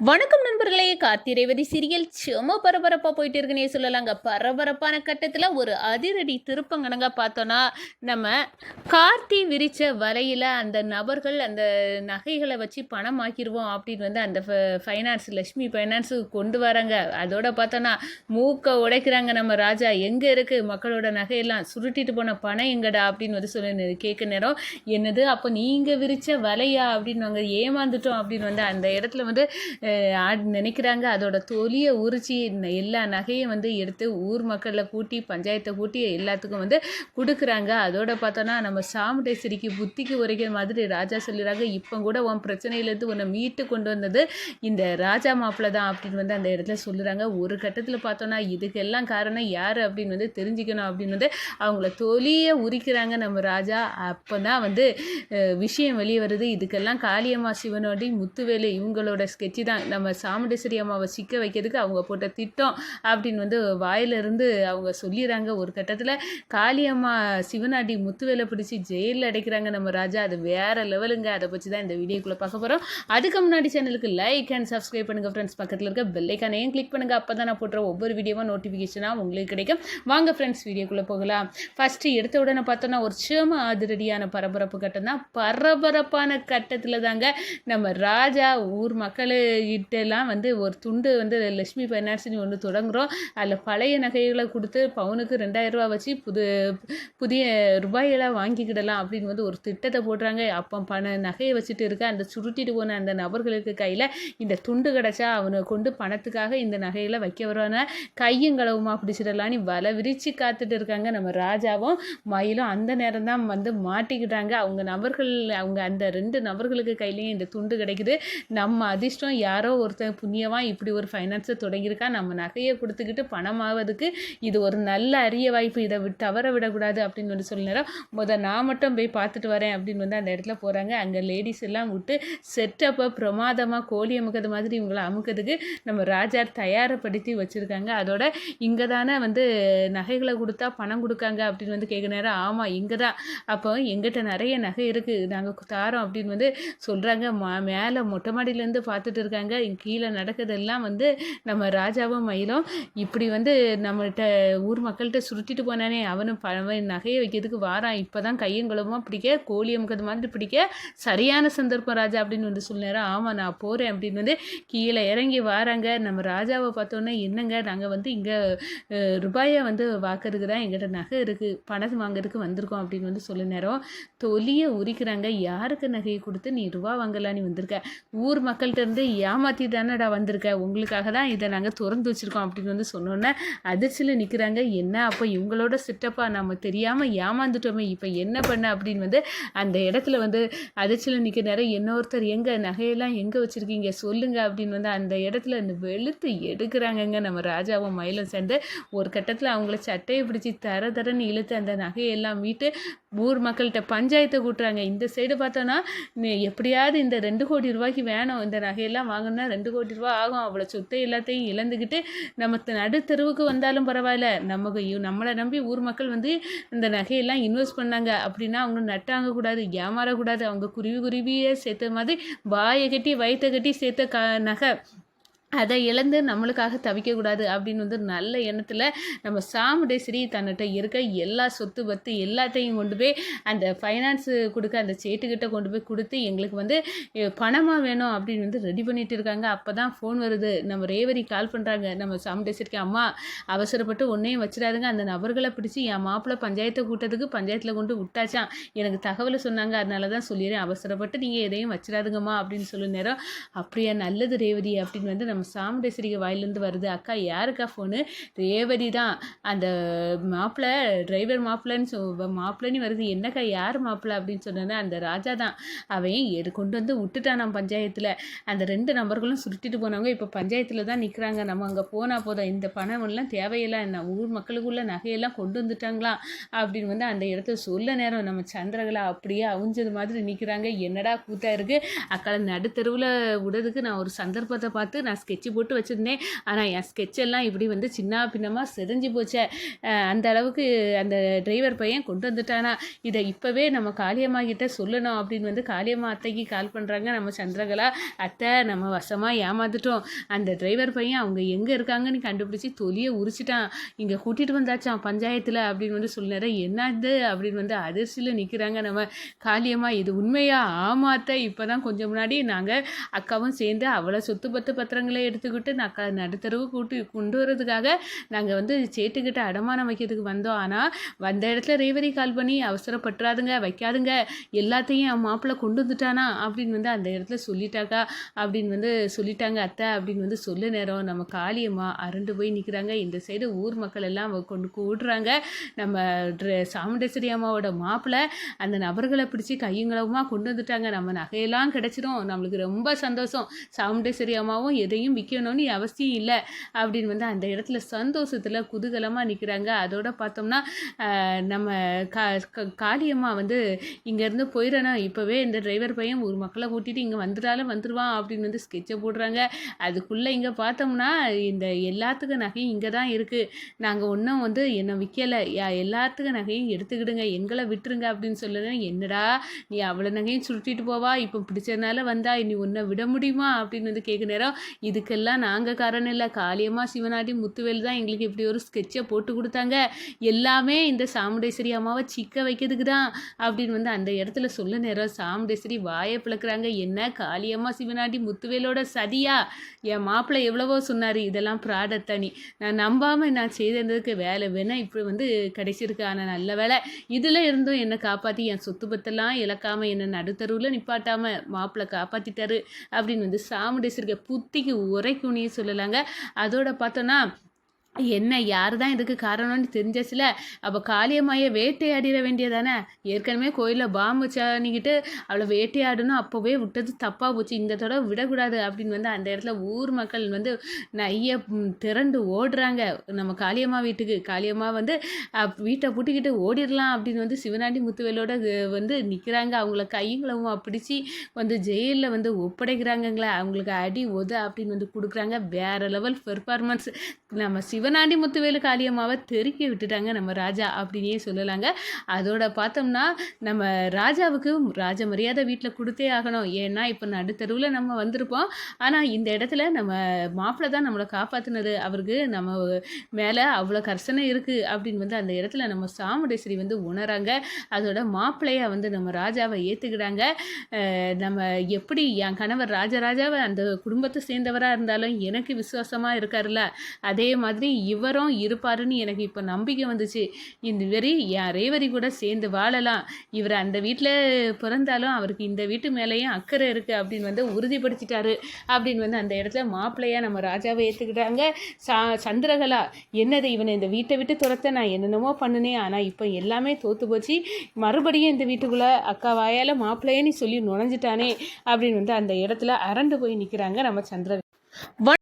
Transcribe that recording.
வணக்கம் நண்பர்களே காத்திரைவதி ரேவதி சீரியல் சும்மா பரபரப்பாக போயிட்டு இருக்குன்னே சொல்லலாங்க. பரபரப்பான கட்டத்தில் ஒரு அதிரடி திருப்பங்கனங்க பார்த்தோன்னா நம்ம கார்த்தி விரித்த வலையில் அந்த நபர்கள் அந்த நகைகளை வச்சு பணம் ஆக்கிடுவோம் அப்படின்னு வந்து அந்த ஃபைனான்ஸ் லக்ஷ்மி ஃபைனான்ஸுக்கு கொண்டு வராங்க. அதோட பார்த்தோன்னா மூக்கை உடைக்கிறாங்க நம்ம ராஜா. எங்கே இருக்குது மக்களோட நகையெல்லாம் சுருட்டிட்டு போன பணம் எங்கடா? அப்படின்னு வந்து சொல்லி கேட்க நேரம் என்னது? அப்போ நீங்கள் விரித்த வலையா? அப்படின்னு நாங்கள் ஏமாந்துட்டோம் அப்படின்னு வந்து அந்த இடத்துல வந்து நினைக்கிறாங்க. அதோட தொலியை உரிச்சி ந- எல்லா நகையும் வந்து எடுத்து ஊர் மக்களை கூட்டி பஞ்சாயத்தை கூட்டி எல்லாத்துக்கும் வந்து கொடுக்குறாங்க. அதோட பார்த்தோன்னா நம்ம சாமுண்டேஸ்வரிக்கு புத்திக்கு உரைக்கிற மாதிரி ராஜா சொல்லிடுறாங்க இப்போ கூட உன் பிரச்சனையிலேருந்து உன்னை மீட்டு கொண்டு வந்தது இந்த ராஜா மாப்பிள்ள தான் அப்படின்னு வந்து அந்த இடத்துல சொல்லுறாங்க. ஒரு கட்டத்தில் பார்த்தோன்னா இதுக்கெல்லாம் காரணம் யார் அப்படின்னு வந்து தெரிஞ்சுக்கணும் அப்படின்னு வந்து அவங்கள தொலியை உரிக்கிறாங்க நம்ம ராஜா. அப்போ தான் வந்து விஷயம் வெளியே வருது. இதுக்கெல்லாம் காளியம்மா சிவனோடி முத்துவேலு இவங்களோட ஸ்கெட்சி தான் நம்ம சாமுண்டேஸ்வரி அம்மாவை சிக்க வைக்கிறதுக்கு அவங்க போட்ட திட்டம் அப்படின்னு வந்து வாயிலிருந்து அவங்க சொல்லிடுறாங்க. ஒரு கட்டத்தில் காளியம்மா சிவனாடி முத்துவேலை பிடிச்சி ஜெயிலில் அடைக்கிறாங்க நம்ம ராஜா. அது வேறு லெவலுங்க. அதை பற்றி தான் இந்த வீடியோக்குள்ளே பார்க்க போகிறோம் அதுக்கு முன்னாடி சேனலுக்கு லைக் அண்ட் சப்ஸ்கிரைப் பண்ணுங்கள் ஃப்ரெண்ட்ஸ் பக்கத்தில் இருக்க பெல்லைக்கானையும் கிளிக் பண்ணுங்கள் அப்போ தான் நான் போடுற ஒவ்வொரு வீடியோவும் நோட்டிஃபிகேஷனாக உங்களுக்கு கிடைக்கும். வாங்க ஃப்ரெண்ட்ஸ் வீடியோக்குள்ளே போகலாம். ஃபஸ்ட்டு எடுத்த உடனே பார்த்தோன்னா ஒரு சேம அதிரடியான பரபரப்பு கட்டம் தான். பரபரப்பான கட்டத்தில் தாங்க நம்ம ராஜா ஊர் மக்கள் கிட்டெல்லாம் வந்து ஒரு துண்டு வந்து லட்சுமி ஃபைனான்ஸ்னு ஒன்று தொடங்குறோம். அதில் பழைய நகைகளை கொடுத்து பவுனுக்கு ரெண்டாயிரரூபா வச்சு புது புதிய ரூபாயெல்லாம் வாங்கிக்கிடலாம் அப்படின்னு வந்து ஒரு திட்டத்தை போடுறாங்க. அப்போ பண நகையை வச்சுட்டு இருக்க அந்த சுருட்டிட்டு போன அந்த நபர்களுக்கு கையில் இந்த துண்டு கிடச்சா அவனை கொண்டு பணத்துக்காக இந்த நகைகளை வைக்க வருவான கையும் களவுமா பிடிச்சிடலான்னு வலை விரித்து காத்துட்டு இருக்காங்க நம்ம ராஜாவும் மயிலும். அந்த நேரம் தான் வந்து மாட்டிக்கிட்டாங்க. அவங்க நபர்கள் அவங்க அந்த ரெண்டு நபர்களுக்கு கையிலையும் இந்த துண்டு கிடைக்குது. நம்ம அதிர்ஷ்டம் யார் யாரோ ஒருத்தன் புண்ணியமாக இப்படி ஒரு ஃபைனான்ஸை தொடங்கியிருக்கா நம்ம நகையை கொடுத்துக்கிட்டு பணமாவதுக்கு இது ஒரு நல்ல அரிய வாய்ப்பு. இதை விட்டு தவற விடக்கூடாது அப்படின்னு வந்து சொல்ல நேரம் முத நான் மட்டும் போய் பார்த்துட்டு வரேன் அப்படின்னு வந்து அந்த இடத்துல போகிறாங்க அங்கே லேடிஸ் எல்லாம் விட்டு செட்டப்பை பிரமாதமாக கோழி அமுக்கிறது மாதிரி இவங்களை அமுக்கிறதுக்கு நம்ம ராஜா தயாரப்படுத்தி வச்சுருக்காங்க. அதோட இங்கே தானே வந்து நகைகளை கொடுத்தா பணம் கொடுக்காங்க அப்படின்னு வந்து கேட்க நேரம் ஆமாம் இங்கே தான் அப்போ எங்கிட்ட நிறைய நகை இருக்குது நாங்கள் தாரோம் அப்படின்னு வந்து சொல்கிறாங்க மா மேலே மொட்டை மாடியிலேருந்து பார்த்துட்டு இருக்காங்க. பண்ணுறாங்க கீழே நடக்கிறதெல்லாம் வந்து நம்ம ராஜாவும் மயிலும் இப்படி வந்து நம்மள்கிட்ட ஊர் மக்கள்கிட்ட சுருட்டிட்டு போனானே. அவனும் ப அவன் நகையை வைக்கிறதுக்கு வாரான். இப்போ தான் கையும் குளமாக பிடிக்க கோழி அமுக்கிறது மாதிரி பிடிக்க சரியான சந்தர்ப்பம் ராஜா அப்படின்னு வந்து சொல்லினாரு. ஆமாம் நான் போகிறேன் அப்படின்னு வந்து கீழே இறங்கி வாராங்க. நம்ம ராஜாவை பார்த்தோன்னே என்னங்க நாங்கள் வந்து இங்கே ரூபாயை வந்து வாக்குறதுக்கு தான் எங்கிட்ட நகை இருக்குது பணம் வாங்குறதுக்கு வந்திருக்கோம் அப்படின்னு வந்து சொல்ல நேரம் தொலியை உரிக்கிறாங்க. யாருக்கு நகையை கொடுத்து நீ ரூபா வாங்கலான்னு வந்திருக்க? ஊர் மக்கள்கிட்ட இருந்து ஏமாற்றி தானடா வந்திருக்க? உங்களுக்காக தான் இதை நாங்கள் திறந்து வச்சுருக்கோம் அப்படின்னு வந்து சொன்னோன்னே அதிர்ச்சியில் நிற்கிறாங்க என்ன அப்போ இவங்களோட சிட்டப்பா நம்ம தெரியாமல் ஏமாந்துட்டோமே இப்போ என்ன பண்ண அப்படின்னு வந்து அந்த இடத்துல வந்து அதிர்ச்சியில் நிற்கிற நேரம் இன்னொருத்தர் எங்கே நகையெல்லாம் எங்கே வச்சுருக்கீங்க? சொல்லுங்க அப்படின்னு வந்து அந்த இடத்துல அந்த வெளுத்து எடுக்கிறாங்கங்க. நம்ம ராஜாவும் மயிலும் சேர்ந்து ஒரு கட்டத்தில் அவங்கள சட்டையை பிடிச்சி தர தரன்னு இழுத்து அந்த நகையெல்லாம் மீட்டு ஊர் மக்கள்கிட்ட பஞ்சாயத்தை கூட்டுறாங்க. இந்த சைடு பார்த்தோன்னா எப்படியாவது இந்த ரெண்டு கோடி ரூபாய்க்கு வேணும். இந்த நகையெல்லாம் வாங்கினா ரெண்டு கோடி ரூபா ஆகும். அவ்வளோ சொத்தை எல்லாத்தையும் இழந்துக்கிட்டு நம்ம த- நடுத்தெருவுக்கு வந்தாலும் பரவாயில்ல. நமக்கு நம்மளை நம்பி ஊர் மக்கள் வந்து இந்த நகையெல்லாம் இன்வெஸ்ட் பண்ணாங்க அப்படின்னா அவங்க நட்டாங்க கூடாது ஏமாறக்கூடாது. அவங்க குருவி குருவியே சேர்த்த மாதிரி வாயை கட்டி வயிற்றை கட்டி சேர்த்த க நகை. அதை இழந்து நம்மளுக்காக தவிக்கக்கூடாது அப்படின்னு வந்து நல்ல எண்ணத்தில் நம்ம சாமுடேஸ்வரி தன்னிட்ட இருக்க எல்லா சொத்து பத்து எல்லாத்தையும் கொண்டு போய் அந்த ஃபைனான்ஸு கொடுக்க அந்த சேட்டுக்கிட்ட கொண்டு போய் கொடுத்து எங்களுக்கு வந்து பணமாக வேணும்? அப்படின்னு வந்து ரெடி பண்ணிட்டு இருக்காங்க. அப்போ தான் ஃபோன் வருது. நம்ம ரேவரி கால் பண்ணுறாங்க நம்ம சாமுடேஸ்வரிக்கு அம்மா அவசரப்பட்டு ஒன்றையும் வச்சிடாதுங்க. அந்த நபர்களை பிடிச்சி என் மாப்பிள்ளை பஞ்சாயத்தை கூட்டத்துக்கு பஞ்சாயத்தில் கொண்டு விட்டாச்சான் எனக்கு தகவலை சொன்னாங்க. அதனால தான் சொல்லிடுறேன். அவசரப்பட்டு நீங்கள் எதையும் வச்சிடாதுங்கம்மா அப்படின்னு சொல்லும் நேரம் அப்படியா நல்லது ரேவதி அப்படின்னு வந்து நம்ம சாமுண்டேஸ்வரிக்கு வாயிலேருந்து வருது அக்கா யாருக்கா ஃபோனு ரேவதி தான். அந்த மாப்பிள்ளை டிரைவர் மாப்பிள்ளன்னு சொ மாப்பிள்ளன்னு வருது என்னக்கா யார் மாப்பிள்ளை அப்படின்னு சொன்னோன்னே அந்த ராஜா தான். அவன் எடு கொண்டு வந்து விட்டுட்டான் பஞ்சாயத்தில். அந்த ரெண்டு நபர்களும் சுருட்டிட்டு போனவங்க இப்போ பஞ்சாயத்தில் தான் நிற்கிறாங்க நம்ம அங்கே போனால் போதும். இந்த பணம் எல்லாம் தேவையில்லை. நம்ம ஊர் மக்களுக்குள்ள நகையெல்லாம் கொண்டு வந்துட்டாங்களாம் அப்படின்னு வந்து அந்த இடத்த சொல்ல நேரம் நம்ம சந்திரகலா அப்படியே அவிஞ்சது மாதிரி நிற்கிறாங்க என்னடா கூத்தா இருக்குது அக்கால நடுத்தருவில் விடுறதுக்கு நான் ஒரு சந்தர்ப்பத்தை பார்த்து நான் ஸ்கெட்சு போட்டு வச்சுருந்தேன். ஆனால் என் ஸ்கெட்செல்லாம் எல்லாம் இப்படி வந்து சின்ன பின்னமாக செதஞ்சு போச்சே. அந்த அளவுக்கு அந்த டிரைவர் பையன் கொண்டு வந்துட்டானா. இதை இப்போவே நம்ம காளியம்மா கிட்ட சொல்லணும் அப்படின்னு வந்து காளியம்மா அத்தைக்கு கால் பண்ணுறாங்க நம்ம சந்திரகலா அத்தை நம்ம வசமாக ஏமாந்துட்டோம். அந்த டிரைவர் பையன் அவங்க எங்கே இருக்காங்கன்னு கண்டுபிடிச்சி தொலியை உரிச்சிட்டான். இங்கே கூட்டிகிட்டு வந்தாச்சான் பஞ்சாயத்தில் அப்படின்னு வந்து சொல்லினார என்னது? அப்படின்னு வந்து அதிர்ச்சியில் நிற்கிறாங்க நம்ம காளியம்மா. இது உண்மையா? ஆமாத்த இப்போ தான் கொஞ்சம் முன்னாடி நாங்கள் அக்காவும் சேர்ந்து அவளை சொத்து பத்து பத்திரங்களை எடுத்துக்கிட்டு நான் க நடுத்தரவு கூட்டி கொண்டு வரதுக்காக நாங்கள் வந்து சேட்டுக்கிட்ட அடமானம் வைக்கிறதுக்கு வந்தோம். ஆனால் வந்த இடத்துல ரேவதி கால் பண்ணி அவசரப்பட்டுறாதுங்க வைக்காதுங்க எல்லாத்தையும் என் மாப்பிள்ளை கொண்டு வந்துட்டானா அப்படின்னு வந்து அந்த இடத்துல சொல்லிட்டாக்கா அப்படின்னு வந்து சொல்லிட்டாங்க அத்தை அப்படின்னு வந்து சொல்ல நேரம் நம்ம காளியம்மா அரண்டு போய் நிற்கிறாங்க இந்த சைடு ஊர் மக்கள் எல்லாம் கொண்டு கூடுறாங்க. நம்ம சாமுண்டேஸ்வரி அம்மாவோட மாப்பிள்ளை அந்த நபர்களை பிடிச்சி கையுங்களவுமா கொண்டு வந்துட்டாங்க. நம்ம நகையெல்லாம் கிடச்சிரும். நம்மளுக்கு ரொம்ப சந்தோஷம். சாமுண்டேஸ்வரி அம்மாவும் எதையும் விற்கணும்னு அவசியம் இல்லை. அப்படின்னு வந்து அந்த இடத்துல சந்தோஷத்தில் குதூகலமாக நிற்கிறாங்க அதோட பார்த்தோம்னா நம்ம கா க- காளியம்மா வந்து இங்கேருந்து போயிடணும். இப்போவே இந்த டிரைவர் பையன் ஒரு மக்களை கூட்டிகிட்டு இங்கே வந்துட்டாலும் வந்துடுவான் அப்படின்னு வந்து ஸ்கெட்சை போடுறாங்க. அதுக்குள்ளே இங்கே பார்த்தோம்னா இந்த எல்லாத்துக்கும் நகையும் இங்கே தான் இருக்குது நாங்கள் ஒன்றும் வந்து என்னை விற்கலை எல்லாத்துக்கும் நகையும் எடுத்துக்கிடுங்க. எங்களை விட்டுருங்க அப்படின்னு சொல்லுறேன். என்னடா நீ அவ்வளோ நகையும் சுருட்டிட்டு போவா? இப்போ பிடிச்சதுனால வந்தா இனி உன்னை விட முடியுமா? அப்படின்னு வந்து கேட்க நேரம் இதுக்கெல்லாம் நாங்கள் காரணம் இல்லை. காளியம்மா சிவனாடி முத்துவேல் தான் எங்களுக்கு இப்படி ஒரு ஸ்கெட்சை போட்டு கொடுத்தாங்க. எல்லாமே இந்த சாமுண்டேஸ்வரி அம்மாவை சிக்க வைக்கிறதுக்கு தான் அப்படின்னு வந்து அந்த இடத்துல சொல்ல நேரம் சாமுண்டேஸ்வரி வாயை பிளக்குறாங்க. என்ன? காளியம்மா சிவனாடி முத்துவேலோட சதியா? என் மாப்பிள்ளை எவ்வளவோ சொன்னார். இதெல்லாம் ப்ராடக்ட் நான் நம்பாமல் நான் செய்திருந்ததுக்கு வேலை வேணா இப்படி வந்து கிடைச்சிருக்கு ஆனால் நல்ல வேலை. இதில் இருந்தும் என்னை காப்பாற்றி என் சொத்து பத்தெல்லாம் இழக்காமல் என்னை நடுத்தருவில் நிப்பாட்டாமல் மாப்பிள்ளை காப்பாற்றிட்டாரு அப்படின்னு வந்து சாமுண்டேஸ்வரிக்க புத்திக்கு உரைக்குனியே சொல்லலாங்க. அதோட பார்த்தோன்னா என்ன யார் தான் இதுக்கு காரணம்னு தெரிஞ்சாச்சுல? அப்போ காளியம்மாயை வேட்டையாடிட வேண்டியதானே? ஏற்கனவே கோயிலில் பாம்பு சாணிக்கிட்டு அவளை வேட்டையாடணும் அப்போவே விட்டது தப்பாக போச்சு. இந்த தடவை விடக்கூடாது அப்படின்னு வந்து அந்த இடத்துல ஊர் மக்கள் வந்து நைய திரண்டு ஓடுறாங்க. நம்ம காளியம்மா வீட்டுக்கு. காளியம்மா வந்து வீட்டை பூட்டிக்கிட்டு ஓடிடலாம் அப்படின்னு வந்து சிவனாண்டி முத்துவேலோட வந்து நிற்கிறாங்க அவங்கள கையுங்களவும் பிடிச்சி வந்து ஜெயிலில் வந்து ஒப்படைக்கிறாங்கங்களே. அவங்களுக்கு அடி உத அப்படின்னு வந்து கொடுக்குறாங்க. வேற லெவல் பெர்ஃபார்மன்ஸ் நம்ம சிவனாண்டி முத்துவேலு காளியம்மாவை தெருக்கி விட்டுட்டாங்க நம்ம ராஜா அப்படின்னே சொல்லலாங்க. அதோட பார்த்தோம்னா நம்ம ராஜாவுக்கு ராஜ மரியாதை வீட்டில் கொடுத்தே ஆகணும். ஏன்னா இப்போ நடுத்தருவில் நம்ம வந்திருப்போம். ஆனால் இந்த இடத்துல நம்ம மாப்பிள்ளை தான் நம்மளை காப்பாற்றினது அவருக்கு நம்ம மேலே அவ்வளோ கர்சனை இருக்குது அப்படின்னு வந்து அந்த இடத்துல நம்ம சாமுண்டேஸ்வரி வந்து உணராங்க. அதோட மாப்பிள்ளையா வந்து நம்ம ராஜாவை ஏற்றுக்கிறாங்க நம்ம எப்படி என் கணவர் ராஜராஜாவை அந்த குடும்பத்தை சேர்ந்தவராக இருந்தாலும் எனக்கு விசுவாசமாக இருக்காருல்ல. அதே மாதிரி இவரும் இருப்பாருன்னு எனக்கு இப்போ நம்பிக்கை வந்துச்சு. இந்த வெறி என் ரேவதி கூட சேர்ந்து வாழலாம். இவர் அந்த வீட்டில் பிறந்தாலும் அவருக்கு இந்த வீட்டு மேலேயும் அக்கறை இருக்குது அப்படின்னு வந்து உறுதிப்படுத்திட்டாரு. அப்படின்னு வந்து அந்த இடத்துல மாப்பிள்ளையாக நம்ம ராஜாவை ஏற்றுக்கிட்டாங்க சா சந்திரகலா என்னது இவனை இந்த வீட்டை விட்டு துரத்த நான் என்னென்னமோ பண்ணினேன் ஆனால் இப்போ எல்லாமே தோற்று போச்சு. மறுபடியும் இந்த வீட்டுக்குள்ளே அக்கா வாயால் மாப்பிள்ளையன்னு சொல்லி நுழைஞ்சிட்டானே அப்படின்னு வந்து அந்த இடத்துல அரண்டு போய் நிற்கிறாங்க நம்ம சந்திர